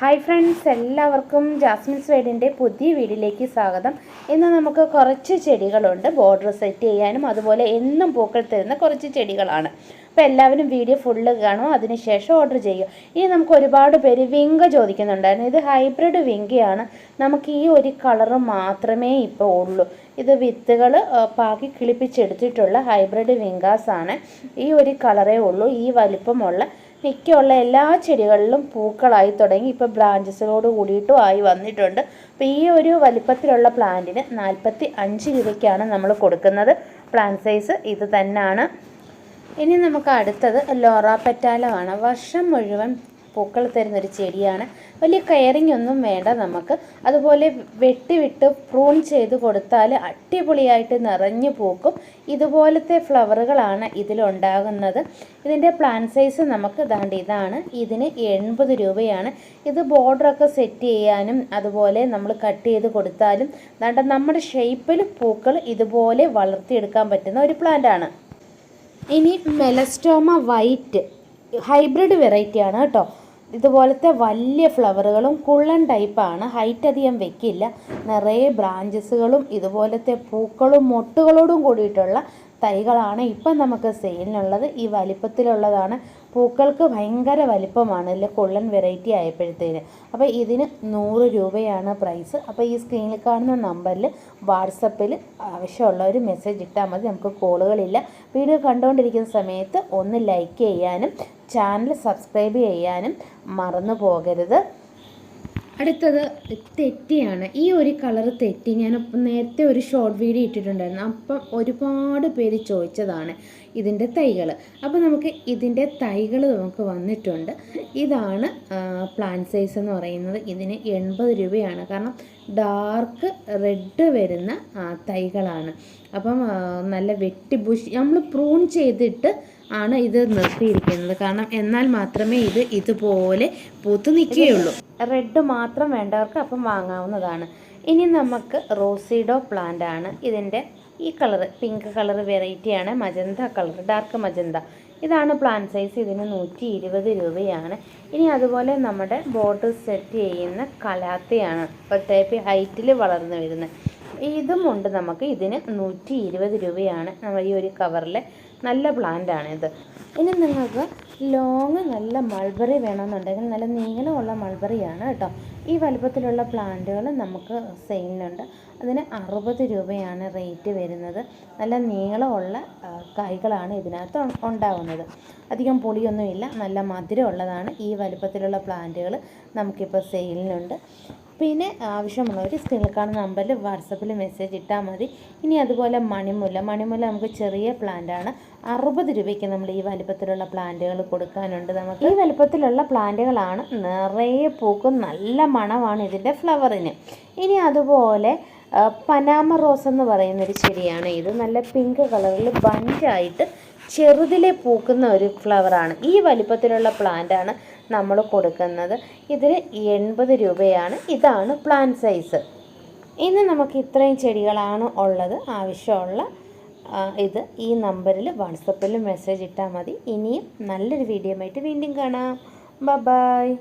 Hi friends എല്ലാവർക്കും Jasmine സ്വേഡിന്റെ പുതിയ വീഡിയോയിലേക്ക് സ്വാഗതം. ഇന്ന് നമുക്ക് കുറച്ച് ചെടികളുണ്ട്. ബോർഡർ സെറ്റ് ചെയ്യാനും അതുപോലെ എന്നും പൂക്കൾ തരുന്ന കുറച്ച് ചെടികളാണ്. അപ്പോൾ എല്ലാവരും വീഡിയോ ഫുള്ള് കാണും. അതിനുശേഷം ഓർഡർ ചെയ്യും. ഇനി നമുക്ക് ഒരുപാട് പേര് വിങ്ക ചോദിക്കുന്നുണ്ടായിരുന്നു. ഇത് ഹൈബ്രിഡ് വിങ്കയാണ് നമുക്ക് ഈ ഒരു കളറ് മാത്രമേ ഇപ്പോൾ ഉള്ളൂ. ഇത് വിത്തുകൾ പാകി കിളിപ്പിച്ചെടുത്തിട്ടുള്ള ഹൈബ്രിഡ് വിങ്കാസാണ് ഈ ഒരു കളറേ ഉള്ളൂ. ഈ വലിപ്പമുള്ള മിക്കുള്ള എല്ലാ ചെടികളിലും പൂക്കളായി തുടങ്ങി. ഇപ്പോൾ ബ്രാഞ്ചസിനോട് കൂടിയിട്ടും ആയി വന്നിട്ടുണ്ട്. അപ്പോൾ ഈ ഒരു വലിപ്പത്തിലുള്ള പ്ലാന്റിന് നാൽപ്പത്തി അഞ്ച് രൂപയ്ക്കാണ് നമ്മൾ കൊടുക്കുന്നത്. പ്ലാന്റ് സൈസ് ഇത് തന്നെയാണ് ഇനി നമുക്ക് അടുത്തത് ലോറ പെറ്റാലമാണ് വർഷം മുഴുവൻ പൂക്കൾ തരുന്നൊരു ചെടിയാണ്. വലിയ കെയറിങ് ഒന്നും വേണ്ട നമുക്ക്. അതുപോലെ വെട്ടിവിട്ട് പ്രൂൺ ചെയ്ത് കൊടുത്താൽ അടിപൊളിയായിട്ട് നിറഞ്ഞു പൂക്കും. ഇതുപോലത്തെ ഫ്ലവറുകളാണ് ഇതിലുണ്ടാകുന്നത്. ഇതിന്റെ പ്ലാൻ സൈസ് നമുക്ക് ഇതാണ്ട് ഇതാണ്. ഇതിന് എൺപത് രൂപയാണ്. ഇത് ബോർഡറൊക്കെ സെറ്റ് ചെയ്യാനും അതുപോലെ നമ്മൾ കട്ട് ചെയ്ത് കൊടുത്താലും ദാണ്ട നമ്മുടെ ഷേപ്പിൽ പൂക്കൾ ഇതുപോലെ വളർത്തിയെടുക്കാൻ പറ്റുന്ന ഒരു പ്ലാന്റാണ് ഇനി മെലസ്റ്റോമ വൈറ്റ് ഹൈബ്രിഡ് വെറൈറ്റിയാണ് കേട്ടോ. ഇതുപോലത്തെ വലിയ ഫ്ലവറുകളും കുള്ളൻ ടൈപ്പാണ്. ഹൈറ്റ് അധികം വെക്കില്ല. നിറയെ ബ്രാഞ്ചസുകളും ഇതുപോലത്തെ പൂക്കളും മൊട്ടുകളോടും കൂടിയിട്ടുള്ള തൈകളാണ് ഇപ്പം നമുക്ക് സെയിലിനുള്ളത്. ഈ വലിപ്പത്തിലുള്ളതാണ്. പൂക്കൾക്ക് ഭയങ്കര വലിപ്പമാണ് അല്ലെ കുള്ളൻ വെറൈറ്റി ആയപ്പോഴത്തേന്. അപ്പോൾ ഇതിന് നൂറ് രൂപയാണ് പ്രൈസ്. അപ്പോൾ ഈ സ്ക്രീനിൽ കാണുന്ന നമ്പറിൽ വാട്സപ്പിൽ ഒരു മെസ്സേജ് ഇട്ടാൽ മതി. നമുക്ക് കോളുകളില്ല. വീഡിയോ കണ്ടുകൊണ്ടിരിക്കുന്ന സമയത്ത് ഒന്ന് ലൈക്ക് ചെയ്യാനും ചാനൽ സബ്സ്ക്രൈബ് ചെയ്യാനും മറന്നു പോകരുത്. അടുത്തത് തെറ്റിയാണ്. ഈ ഒരു കളർ തെറ്റി ഞാൻ നേരത്തെ ഒരു ഷോർട്ട് വീഡിയോ ഇട്ടിട്ടുണ്ടായിരുന്നു. അപ്പം ഒരുപാട് പേര് ചോദിച്ചതാണ് ഇതിന്റെ തൈകൾ അപ്പോൾ നമുക്ക് ഇതിന്റെ തൈകൾ നമുക്ക് വന്നിട്ടുണ്ട്. ഇതാണ് പ്ലാൻ സൈസ് എന്ന് പറയുന്നത്. ഇതിന് എൺപത് രൂപയാണ്. കാരണം ഡാർക്ക് റെഡ് വരുന്ന തൈകളാണ്. അപ്പം നല്ല വെട്ടി ബുഷ് നമ്മൾ പ്രൂൺ ചെയ്തിട്ട് ആണ് ഇത് നിർത്തിയിരിക്കുന്നത്. കാരണം എന്നാൽ മാത്രമേ ഇത് ഇതുപോലെ പൂത്ത് നിൽക്കുകയുള്ളൂ. റെഡ് മാത്രം വേണ്ടവർക്ക് അപ്പം വാങ്ങാവുന്നതാണ്. ഇനി നമുക്ക് റോസിഡോ പ്ലാന്റ് ആണ്. ഇതിന്റെ ഈ കളർ പിങ്ക് കളർ വെറൈറ്റിയാണ് മജന്ത കളർ ഡാർക്ക് മജന്ത ഇതാണ് പ്ലാൻ സൈസ് ഇതിന് നൂറ്റി ഇരുപത് രൂപയാണ്. ഇനി അതുപോലെ നമ്മുടെ ബോർഡർ സെറ്റ് ചെയ്യുന്ന കലാത്തയാണ്. ഒരു ടൈപ്പ് ഹൈറ്റിൽ വളർന്നു വരുന്നത് ഇതും ഉണ്ട് നമുക്ക്. ഇതിന് നൂറ്റി ഇരുപത് രൂപയാണ്. നമ്മൾ ഈ ഒരു കവറിലെ നല്ല പ്ലാന്റ് ആണ് ഇത്. ഇനി നിങ്ങൾക്ക് ലോങ് നല്ല മൾബറി വേണമെന്നുണ്ടെങ്കിൽ നല്ല നീളമുള്ള മൾബറിയാണ് കേട്ടോ. ഈ വലുപ്പത്തിലുള്ള പ്ലാന്റുകൾ നമുക്ക് സെയിലിനുണ്ട്. അതിന് അറുപത് രൂപയാണ് റേറ്റ് വരുന്നത്. നല്ല നീളമുള്ള കായ്കളാണ് ഇതിനകത്ത് ഉണ്ടാവുന്നത്. അധികം പുളിയൊന്നുമില്ല നല്ല മധുരമുള്ളതാണ് ഈ വലുപ്പത്തിലുള്ള പ്ലാന്റുകൾ നമുക്കിപ്പോൾ സെയിലിനുണ്ട്. പിന്നെ ആവശ്യമുള്ളവർ സ്ക്രീനിൽ കാണുന്ന നമ്പറിൽ വാട്സപ്പിൽ മെസ്സേജ് ഇട്ടാൽ മതി. ഇനി അതുപോലെ മണിമുല്ല. മണിമുല്ല നമുക്ക് ചെറിയ പ്ലാന്റ് ആണ്. അറുപത് രൂപയ്ക്ക് നമ്മൾ ഈ വലിപ്പത്തിലുള്ള പ്ലാന്റുകൾ കൊടുക്കാനുണ്ട് നമുക്ക്. ഈ വലിപ്പത്തിലുള്ള പ്ലാന്റുകളാണ് നിറയെ പൂക്കും നല്ല മണമാണ് ഇതിന്റെ ഫ്ലവറിന് ഇനി അതുപോലെ പനാമ റോസ് എന്ന് പറയുന്നൊരു ചെടിയാണ് ഇത്. നല്ല പിങ്ക് കളറിൽ ബഞ്ചായിട്ട് ചെറുതിലെ പൂക്കുന്ന ഒരു ഫ്ലവറാണ് ഈ വലിപ്പത്തിലുള്ള പ്ലാന്റാണ് നമ്മൾ കൊടുക്കുന്നത്. ഇതിൽ എൺപത് രൂപയാണ്. ഇതാണ് പ്ലാൻ സൈസ് ഇന്ന് നമുക്ക് ഇത്രയും ചെടികളാണ് ഉള്ളത്. ആവശ്യമുള്ള ഇത് ഈ നമ്പറിൽ വാട്സപ്പിൽ മെസ്സേജ് ഇട്ടാൽ മതി. ഇനിയും നല്ലൊരു വീഡിയോ ആയിട്ട് വീണ്ടും കാണാം. ബ ബായ്